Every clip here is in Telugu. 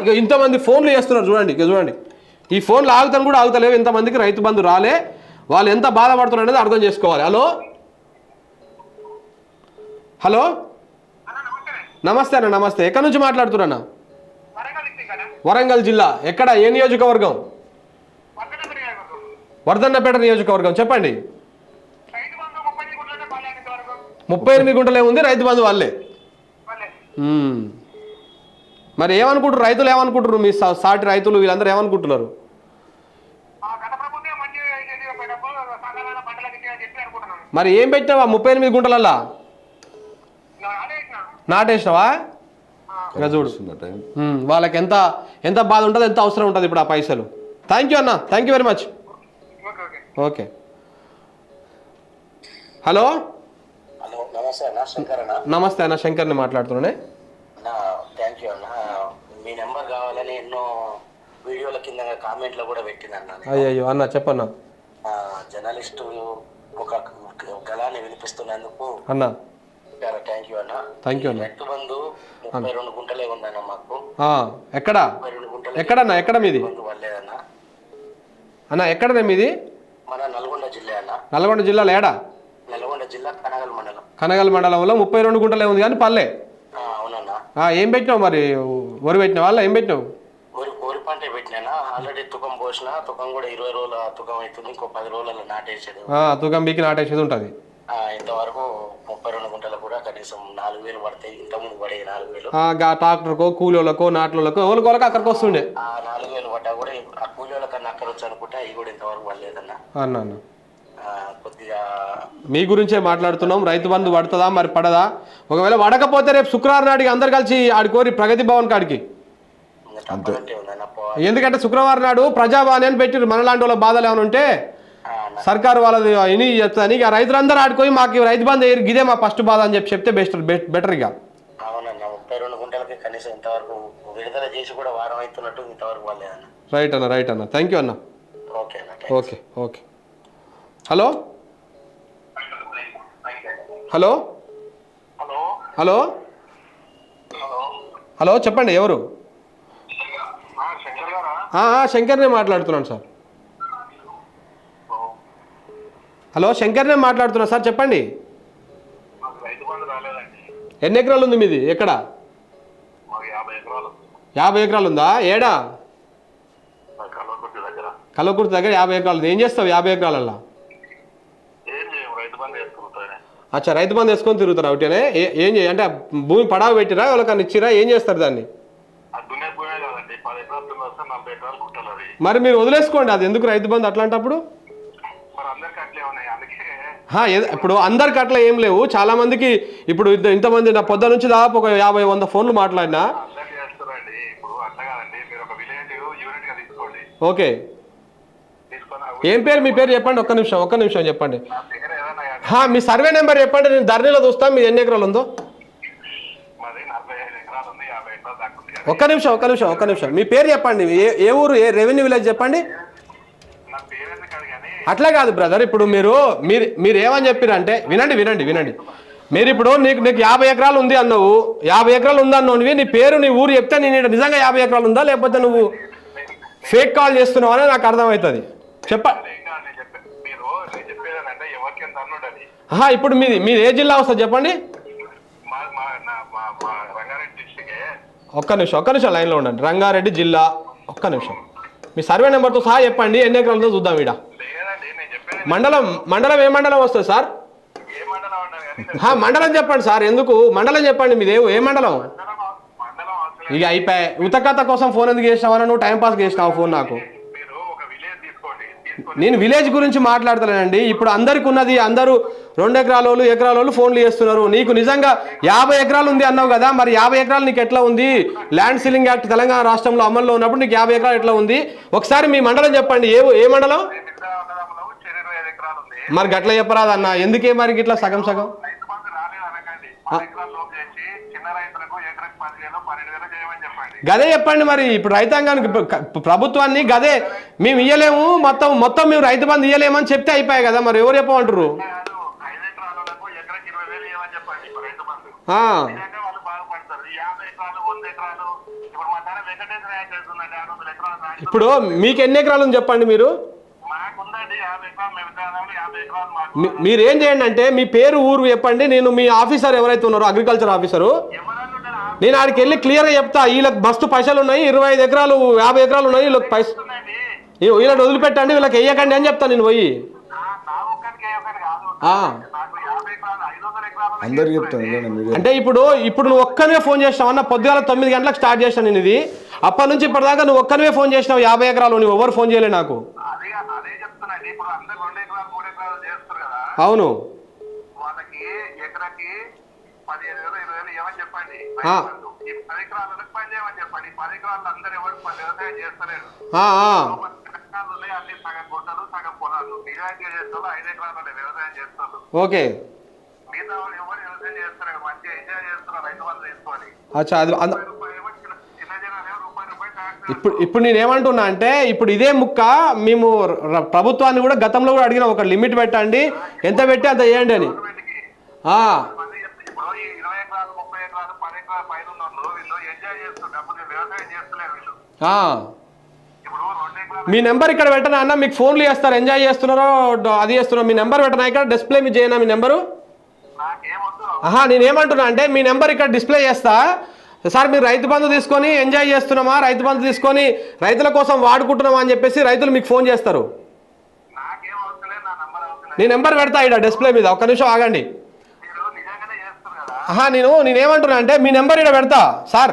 ఇక ఇంతమంది ఫోన్లు చేస్తున్నారు చూడండి ఇక చూడండి. ఈ ఫోన్లు ఆగుతాను కూడా ఆగుతలేవు ఇంతమందికి రైతు బంధు రాలే వాళ్ళు ఎంత బాధపడుతున్నారు అనేది అర్థం చేసుకోవాలి. హలో? హలో? నమస్తే అన్న నమస్తే. ఎక్కడి నుంచి మాట్లాడుతున్నా వరంగల్ జిల్లా. ఎక్కడ? ఏ నియోజకవర్గం? వర్ధన్నపేట నియోజకవర్గం. చెప్పండి. ముప్పై ఎనిమిది గుంటలే ఉంది రైతు బంధు వాళ్ళే. మరి ఏమనుకుంటారు రైతులు ఏమనుకుంటారు మీ సాటి రైతులు వీళ్ళందరూ ఏమనుకుంటున్నారు? మరి ఏం పెట్టినావా ముప్పై ఎనిమిది గుంటలల్లా? నాటేసినావా? ఇక చూడు. వాళ్ళకి ఎంత ఎంత బాధ ఉంటుంది ఎంత అవసరం ఉంటుంది ఇప్పుడు ఆ పైసలు. థ్యాంక్ యూ అన్న. Thank you very much okay hello? Hello నమస్తే అన్న శంకర్ అన్న. నమస్తే అన్న శంకర్ని మాట్లాడుతున్నానే అన్న థ్యాంక్ యూ అన్న మీ నెంబర్ కావాలని ఎన్నో వీడియోల కింద కామెంట్లో కూడా పెట్టిందన్న నేను. అయ్యయ్యో అన్న చెప్పన్న. జర్నలిస్టు ఒక గలాన్ని వినిపిస్తున్నందుకు అన్న. థ్యాంక్ యూ అన్న. థ్యాంక్ యూ అన్న. రైతు బంధు ముప్పై రెండు గుంటలే ఉందన్న మాకు. ఎక్కడ? ఎక్కడన్నా ఎక్కడ మీది? అన్న. ఎక్కడనే మీది? మన నల్గొండ జిల్లా అన్న. నల్గొండ జిల్లాలో ఏడా? నల్గొండ జిల్లా కనగల్ మండలం. కనగల్ మండలంలో ముప్పై రెండు గుంటలే ఉంది కానీ పల్లె. అవునన్న. ఏం పెట్టినావు మరి? వరి పెట్టినావా వాళ్ళ ఏం పెట్టినావు? పంట పెట్టినా ఆల్రెడీ తుకం పోసిన తుకం కూడా ఇరవై రోజుల తుకం అవుతుంది ఇంకో పది రోజులలో నాటేసేది తుకం బీకి నాటేసేది ఉంటుంది. ఇంతవరకు ముప్పై రెండు గుంటలు కూడా కనీసం నాలుగు వేలు పడతాయి ఇంతకుముందు పడే నాలుగు వేలు. ట్రాక్టర్కో కూలీలకో నాట్లకో ఎవరికి వాళ్ళకి అక్కడికి వస్తుండే? ఆ నాలుగు వేలు పడ్డా కూడా ఆ కూలీల కన్నా అక్కడ వచ్చి అనుకుంటే అవి కూడా ఇంతవరకు పడలేదన్న. అన్న కొద్దిగా మీ గురించే మాట్లాడుతున్నాం. రైతు బంధు పడుతుందా? మరి పడదా? ఒకవేళ పడకపోతే రేపు శుక్రవారం నాటికి అందరు కలిసి ఆడుకోరి ప్రగతి భవన్ కాడికి. పో ఎందుకంటే శుక్రవారం నాడు ప్రజాభవన్ అని పెట్టిరు మనలాంటి వాళ్ళ బాధలు ఏమైనా ఉంటే సర్కారు వాళ్ళది ఇని చెప్తాను ఇక రైతులందరూ ఆడుకొని మాకు రైతు బంధు వేయరు, ఇదే మా ఫస్ట్ బాధ అని చెప్పి చెప్తే బెస్ట్ బెటర్ ఇక. అవునన్న ముప్పై రెండు గుంటలకి కనీసం ఇంతవరకు విడుదల చేసి కూడా వారం అవుతున్నట్టు ఇంతవరకు పడలేదన్న రైట్ అన్న రైట్ అన్న. థ్యాంక్ యూ అన్న. ఓకే అన్న okay okay. Hello? Hello? Hello? Hello? Hello చెప్పండి ఎవరు? శంకర్నే మాట్లాడుతున్నాను సార్. హలో శంకర్నే మాట్లాడుతున్నా సార్ చెప్పండి. ఎన్ని ఎకరాలు ఉంది మీది? ఎక్కడ? యాభై ఎకరాలు ఉందా? ఏడా? కలవకుర్తి దగ్గర యాభై ఎకరాలు ఉంది. ఏం చేస్తావు యాభై ఎకరాలల్లో? రైతు అచ్చా రైతు బంధు వేసుకొని తిరుగుతారా? ఒకటేనే? ఏ- ఏం చేయ అంటే భూమి పడావ పెట్టిరా? వాళ్ళకన్నా ఇచ్చిరా? ఏం చేస్తారు దాన్ని? మరి మీరు వదిలేసుకోండి అది ఎందుకు రైతు బంధు అట్లాంటప్పుడు? ఇప్పుడు అందరికి అట్లా ఏం లేవు. చాలా మందికి ఇప్పుడు ఇంత- ఇంతమంది నా పొద్దు నుంచి దాదాపు ఒక యాభై వంద ఫోన్లు మాట్లాడినా. ఓకే. ఏం పేరు? మీ పేరు చెప్పండి ఒక్క నిమిషం ఒక్క నిమిషం చెప్పండి. మీ సర్వే నెంబర్ చెప్పండి నేను ధరణిలో చూస్తాను మీ ఎన్ని ఎకరాలు ఉందో? ఒక్క నిమిషం ఒక్క నిమిషం ఒక్క నిమిషం. మీ పేరు చెప్పండి. ఏ ఏ ఊరు ఏ రెవెన్యూ విలేజ్ చెప్పండి? అట్లా కాదు బ్రదర్. ఇప్పుడు మీరు మీరు మీరు ఏమని చెప్పారంటే వినండి వినండి వినండి. మీరు ఇప్పుడు నీకు నీకు యాభై ఎకరాలు ఉంది అన్నావు. యాభై ఎకరాలు ఉంది అన్నావు నీ పేరు నీ ఊరు చెప్తే నేను నిజంగా యాభై ఎకరాలు ఉందా? లేకపోతే నువ్వు ఫేక్ కాల్ చేస్తున్నావు అని నాకు అర్థమవుతుంది. చెప్ప ఇప్పుడు మీది మీది ఏ జిల్లా వస్తుంది చెప్పండి మా మా నా మా మా రంగారెడ్డి డిస్టికే ఒక్క నిమిషం ఒక్క నిమిషం లైన్లో ఉండండి. రంగారెడ్డి జిల్లా ఒక్క నిమిషం. మీ సర్వే నెంబర్తో సహా చెప్పండి ఎన్ని ఎకరాలు ఉందో చూద్దాం ఈడ? చెప్పేది మండలం మండలం ఏ మండలం వస్తుంది సార్? మండలం చెప్పండి సార్ ఎందుకు? మండలం చెప్పండి మీది ఏ- మండలం? ఇక అయిపోయి ఉతకత కోసం ఫోన్ ఎందుకు చేసినావని నువ్వు టైం పాస్ చేసినావు ఫోన్ నాకు. నేను విలేజ్ గురించి మాట్లాడతలేనండి. ఇప్పుడు అందరికి ఉన్నది అందరూ రెండు ఎకరాల వాళ్ళు ఎకరాల వాళ్ళు ఫోన్లు చేస్తున్నారు. నీకు నిజంగా యాభై ఎకరాలు ఉంది అన్నావు కదా మరి యాభై ఎకరాలు నీకు ఎట్లా ఉంది? ల్యాండ్ సీలింగ్ యాక్ట్ తెలంగాణ రాష్ట్రంలో అమల్లో ఉన్నప్పుడు నీకు యాభై ఎకరాలు ఎట్లా ఉంది? ఒకసారి మీ మండలం చెప్పండి. ఏ ఏ మండలం? మరి గట్ల చెప్పరాదన్న. ఎందుకే మరి ఇట్లా సగం సగం? గదే చెప్పండి మరి ఇప్పుడు రైతాంగానికి ప్రభుత్వాన్ని గదే మేము ఇయ్యలేము మొత్తం మొత్తం మేము రైతు బంధు ఇయ్యలేమని చెప్తే అయిపోయాయి కదా మరి ఎవరు చెప్పమంటారు? ఇప్పుడు మీకు ఎన్ని ఎకరాలు ఉంది చెప్పండి మీరు? మీరేం మీరు ఏం చేయండి అంటే మీ పేరు ఊరు చెప్పండి నేను మీ ఆఫీసర్ ఎవరైతే ఉన్నారో అగ్రికల్చర్ ఆఫీసరు. నేను ఆడికి వెళ్ళి క్లియర్గా చెప్తా. వీళ్ళకి మస్తు పైసలు ఉన్నాయి ఇరవై ఐదు ఎకరాలు యాభై ఎకరాలు ఉన్నాయి వీళ్ళకి పైసలు. వీళ్ళని వదిలిపెట్టండి వీళ్ళకి వేయకండి అని చెప్తాను నేను పోయి. చెప్తాను అంటే ఇప్పుడు ఇప్పుడు నువ్వు ఒక్కనివే ఫోన్ చేసినావు అన్న పొద్దుగాల తొమ్మిది గంటలకు స్టార్ట్ చేశాను నేను ఇది. అప్పటి నుంచి ఇప్పటిదాకా నువ్వు ఒక్కనివే ఫోన్ చేసినావు యాభై ఎకరాలు నువ్వు ఎవరు ఫోన్ చేయలే నాకు. అదే అదే చెప్తున్నాండి ఇప్పుడు అందరు రెండు ఎకరాలు మూడు ఎకరాలు చేస్తారు కదా అవును వాళ్ళకి ఎకరాకి పదిహేను వేలు ఇరవై వేలు ఇవ్వమని చెప్పండి ఆ. ఈ పది ఎకరాలకు చెప్పండి ఈ పరికరాలు ఎకరాలు అందరు ఎవరు పని వ్యవసాయం చేస్తలేరు ఆ, ఆ. ఎకరాలు ఉన్నాయి అన్ని సగం గుంటలు సగం పొలాలు నిజాయితీ చేస్తారు ఐదు ఎకరాలు వ్యవసాయం చేస్తారు ఓకే. మిగతా వాళ్ళు ఎవరు వ్యవసాయం చేస్తారు మంచిగా ఎంజాయ్ చేస్తున్నారు రైతు బంధు తీసుకొని అచ్చా అది ఇప్పుడు ఇప్పుడు నేను ఏమంటున్నా అంటే ఇప్పుడు ఇదే ముక్క మేము ప్రభుత్వాన్ని కూడా గతంలో కూడా అడిగిన ఒక లిమిట్ పెట్టండి. ఎంత పెట్టి అంత చేయండి అని. ఎకరాలు ముప్పై ఎకరాలు పది ఎకరాలు పైన వాళ్ళు ఎంజాయ్ చేస్తున్నారు అప్పుడు వ్యవసాయం చేస్తలేరు వీళ్ళు. మీ నెంబర్ ఇక్కడ పెట్టనా అన్న? మీకు ఫోన్లు చేస్తారు. ఎంజాయ్ చేస్తున్నారో అది చేస్తున్నారో? మీ నెంబర్ పెట్టనా ఇక్కడ? డిస్ప్లే మీ చేయనా మీ నెంబరు? ఆహా నేను ఏమంటున్నా అంటే మీ నెంబర్ ఇక్కడ డిస్ప్లే చేస్తా. సార్ మీరు రైతు బంధు తీసుకొని ఎంజాయ్ చేస్తున్నామా? రైతు బంధు తీసుకొని రైతుల కోసం వాడుకుంటున్నామా అని చెప్పేసి రైతులు మీకు ఫోన్ చేస్తారు. నీ నెంబర్ పెడతా ఇక్కడ డిస్ప్లే మీద. ఒక్క నిమిషం ఆగండి మీరు నిజంగానే చేస్తారు కదా ఆహా నేను నేనేమంటున్నా అంటే మీ నెంబర్ ఇక్కడ పెడతా సార్.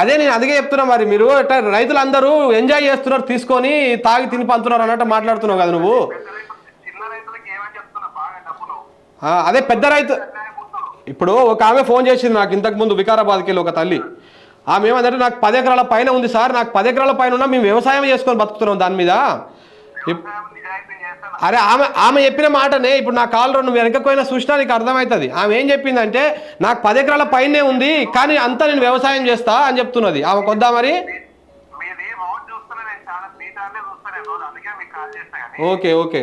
అదే నేను అదిగే చెప్తున్నా మరి మీరు అట్లా రైతులందరూ ఎంజాయ్ చేస్తున్నారు తీసుకొని తాగి తిని పంతున్నారు అన్నట్టు మాట్లాడుతున్నావు కదా నువ్వు. రైతులు అదే పెద్ద రైతు ఇప్పుడు ఒక ఆమె ఫోన్ చేసింది నాకు ఇంతకు ముందు వికారాబాద్కి వెళ్ళి ఒక తల్లి. ఆమె ఏమందంటే నాకు పది ఎకరాల పైన ఉంది సార్ నాకు పది ఎకరాల పైన ఉన్నా మేము వ్యవసాయం చేసుకొని బతుకుతున్నాం దాని మీద ఇప్- వ్యవసాయం నిజాయితీ చేస్తాను అరే ఆమె ఆమె చెప్పిన మాటనే ఇప్పుడు నా కాల్ రెండు వెనకపోయినా సృష్టి నీకు అర్థమవుతుంది. ఆమె ఏం చెప్పిందంటే నాకు పది ఎకరాల పైనే ఉంది కానీ అంతా నేను వ్యవసాయం చేస్తా అని చెప్తున్నది. ఆమె కొద్దా మరి? Okay okay.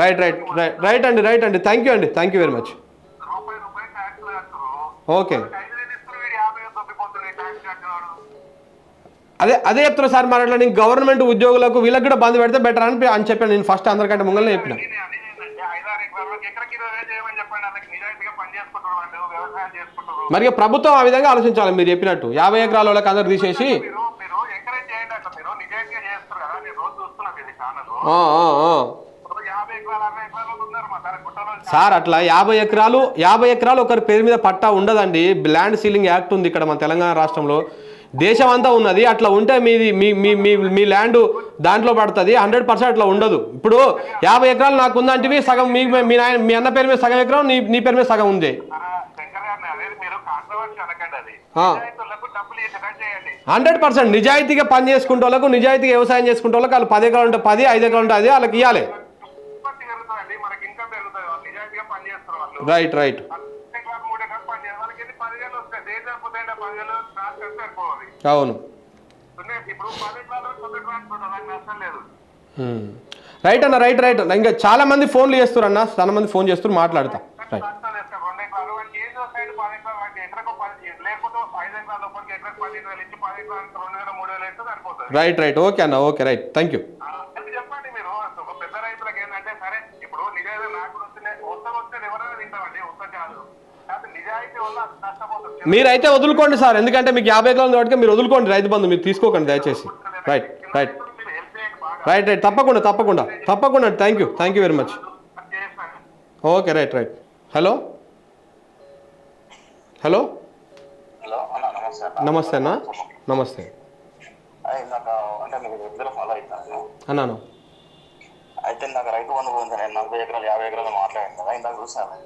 Right right right right అండి రైట్ అండి. థ్యాంక్ యూ అండి. Thank you very much okay అదే అదే చెప్తున్నా సార్ మరి అట్లా నేను గవర్నమెంట్ ఉద్యోగులకు వీళ్ళకి కూడా బంద్ పెడితే బెటర్ అని అని చెప్పాను. నేను ఫస్ట్ అందరికంటే ముంగల్నే చెప్పిన. మరి ప్రభుత్వం ఆ విధంగా ఆలోచించాలి మీరు చెప్పినట్టు. యాభై ఎకరాల వాళ్ళకి అందరు తీసేసి. సార్. అట్లా యాభై ఎకరాలు యాభై ఎకరాలు ఒకరి పేరు మీద పట్టా ఉండదండి. ల్యాండ్ సీలింగ్ యాక్ట్ ఉంది ఇక్కడ మన తెలంగాణ రాష్ట్రంలో. దేశం అంతా ఉన్నది అట్లా ఉంటే మీది మీ మీ మీ మీ ల్యాండ్ దాంట్లో పడుతుంది హండ్రెడ్ పర్సెంట్ అట్లా ఉండదు. ఇప్పుడు యాభై ఎకరాలు నాకు ఉందంటివి సగం మీ మీ నాయన మీ అన్న పేరు మీద సగం ఎకరం నీ నీ పేరు మీద సగం ఉంది. హండ్రెడ్ పర్సెంట్ నిజాయితీగా పని చేసుకుంటే వాళ్ళకు నిజాయితీగా వ్యవసాయం చేసుకుంటే వాళ్ళకి వాళ్ళు పది ఎకరాలు ఉంటే పది ఐదు ఎకరాలు ఉంటే అది వాళ్ళకి ఇవ్వాలి ఉత్పత్తి పెరుగుతుందండి హ్మ్. రైట్ అన్న రైట్ రైట్ ఇంకా చాలా మంది ఫోన్లు చేస్తారు అన్న చాలా మంది ఫోన్ చేస్తారు మాట్లాడతా. రైట్ రైట్ రైట్ ఓకే అన్న ఓకే రైట్ థ్యాంక్ యూ ఆ, అది చెప్పండి మీరు. ఒక పెద్ద రైతులకు ఏంటంటే సరే ఇప్పుడు నిజాయితీ వల్ల మీరైతే వదులుకోండి సార్. ఎందుకంటే మీకు యాభై ఎకరాలు కాబట్టి మీరు వదులుకోండి రైతు బంధు మీరు తీసుకోకండి దయచేసి. రైట్ రైట్ రైట్ రైట్ తప్పకుండా తప్పకుండా తప్పకుండా. Thank you thank you very much okay right right hello hello నమస్తే అన్న. నమస్తే అన్నాను అయితే నాకు రైతు బంధు గురించి నేను నలభై ఎకరాలు యాభై ఎకరాలు మాట్లాడాను కదా ఇందాక చూసాను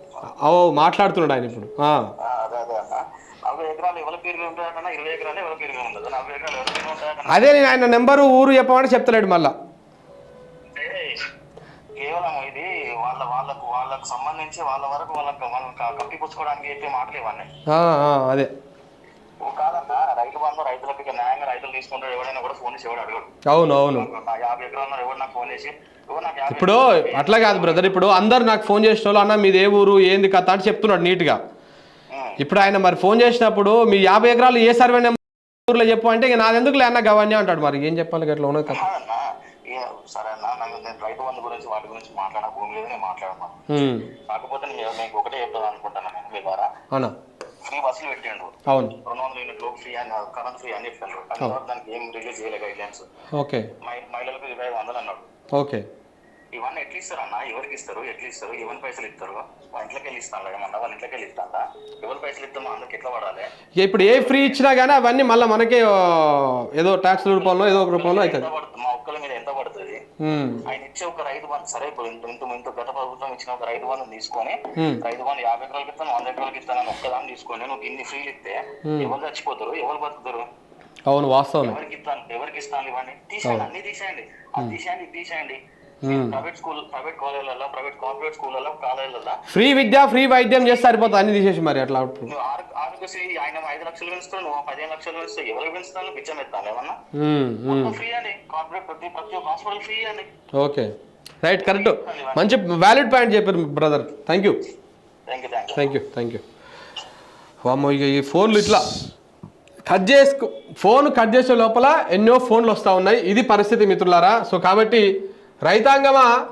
ఓ మాట్లాడుతున్నాడు ఆయన ఇప్పుడు ఆ. ఆ, అదే అదే అన్న నలభై ఎకరాలు ఎవరి పేరు మీద ఉంటాయన్నా ఇరవై ఎకరాలు ఎవరి పేరు మీద ఉండదు. నలభై ఎకరాలు ఎవరి పేరు ఉంటాయన్నా అదే నేను ఆయన నెంబరు ఊరు చెప్పమంటే చెప్తలేడు మళ్ళా. కేవలం ఇది వాళ్ళ వాళ్ళకు వాళ్ళకు సంబంధించి వాళ్ళ వరకు వాళ్ళకి మనం కప్పిపుచ్చుకోవడానికి చెప్పే మాటలు ఇవన్నీ. ఆ, ఆ, అదే. ఓ కాదన్నా రైతు బంధు రైతులకు ఇక న్యాయంగా రైతులు కూడా ఫోన్ చేసి ఎవడు అడగడు అవును. అవును నా యాభై ఎకరాలు ఎవరు నాకు ఫోన్ చేసి? ఇప్పుడు అట్లా కాదు బ్రదర్ ఇప్పుడు అందరు నాకు ఫోన్ చేసిన వాళ్ళు అన్న మీది ఏ ఊరు ఏంది కథ అని చెప్తున్నాడు నీట్గా. ఇప్పుడు ఆయన మరి ఫోన్ చేసినప్పుడు మీ యాభై ఎకరాలు ఏ సర్వే నెంబర్లో చెప్పు అంటే ఇక నాదెందుకు లే అన్న గవన్య అంటాడు మరి. ఏం చెప్పాలి అట్లా ఉన్నది కదా సరే అన్న నాకు నేను రైతు బంధు గురించి వాటి గురించి మాట్లాడ భూమి లేదు నేను మాట్లాడను. ఉమ్, కాకపోతే నేను మీకు ఒకటే చెప్తాను అనుకుంటాను నేను మీ ద్వారా. అవునా? ఫ్రీ బస్సులు పెట్టిండు. అవును. రెండు వందల యూనిట్లు ఫ్రీ అని కరెంట్ ఫ్రీ అని ఎవరు దానికి ఏం రిలీజ్ చేయలే గైడ్ లైన్స్ ఓకే మహిళలకు ఇరవై వందలు అన్నాడు. ఓకే. ఇవన్నీ ఎట్లా ఇస్తారు అన్న? ఎవరికి ఇస్తారు? ఎట్లా ఇస్తారు? ఎవరి పైసలు ఇస్తారు? వాళ్ళ ఇంట్లోకి వెళ్ళి ఇస్తాను ఏమన్నా వాళ్ళ ఇంట్లోకి వెళ్ళి ఇస్తాను ఎవరి పైసలు ఇస్తామో అందరికి ఎట్లా పడాలి? ఇప్పుడు ఏ ఫ్రీ ఇచ్చినా కానీ అవన్నీ మళ్ళీ మనకే ఏదో ట్యాక్స్ రూపంలో ఏదో ఒక రూపంలో ఎంత అవుతుంది పడుతుంది? మా ఒక్కల మీద ఎంత పడుతుంది? ఆయన ఇచ్చే ఒక రైతు బంధు సరే ఇప్పుడు ఇంత ఇంత ఇంత గత ప్రభుత్వం ఇచ్చిన ఒక రైతు బంధు తీసుకొని. రైతు బంధు యాభై ఎకరాలకి ఇస్తాను వంద ఎకరాలకి ఇస్తాను అని ఒక్కదాన్ని తీసుకొని నువ్వు ఇన్ని ఫ్రీలు ఇస్తే ఎవరు చచ్చిపోతారు? ఎవరు బతుకుతారు? అవును వాస్తవం ఎవరికి ఇస్తాను? ఎవరికి ఇస్తాను ఇవ్వండి తీసేయండి అన్ని తీసేయండి. అది తీసేయండి తీసేయండి. ప్రైవేట్ స్కూల్ ప్రైవేట్ కాలేజీలలో ప్రైవేట్ కార్పొరేట్ స్కూళ్ళలో కాలేజీలలో ఫ్రీ విద్య ఫ్రీ వైద్యం చేస్తే సరిపోతుంది. అన్ని తీసేసి మరి అట్లా ఆరోగ్యశ్రీ ఆయన ఐదు లక్షలు పెంచుతావు నువ్వు పదిహేను లక్షలు పెంచుతావు ఎవరికి పెంచుతాను ఎత్తాను ఏమన్నా? ఉమ్, ఉమ్. మొత్తం ఫ్రీ అండి. కార్పొరేట్ ప్రతి ప్రతి హాస్పిటల్ ఫ్రీ అండి. ఓకే రైట్ కరెక్ట్ మంచి వ్యాలిడ్ పాయింట్ చెప్పారు brother thank you thank you thank you వామ్మో ఇక ఈ ఫోన్లు ఇట్లా కట్ చేసుకు ఫోన్ కట్ చేసే లోపల ఎన్నో ఫోన్లు వస్తూ ఉన్నాయి. ఇది పరిస్థితి మిత్రులారా. సో కాబట్టి రైతాంగమా?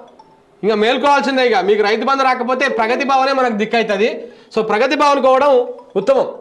ఇంకా మేల్కోవాల్సిందే ఇక. మీకు రైతు బంధు రాకపోతే ప్రగతి భవనే మనకు దిక్కవుతుంది సో ప్రగతి భవన్ కోవడం ఉత్తమం.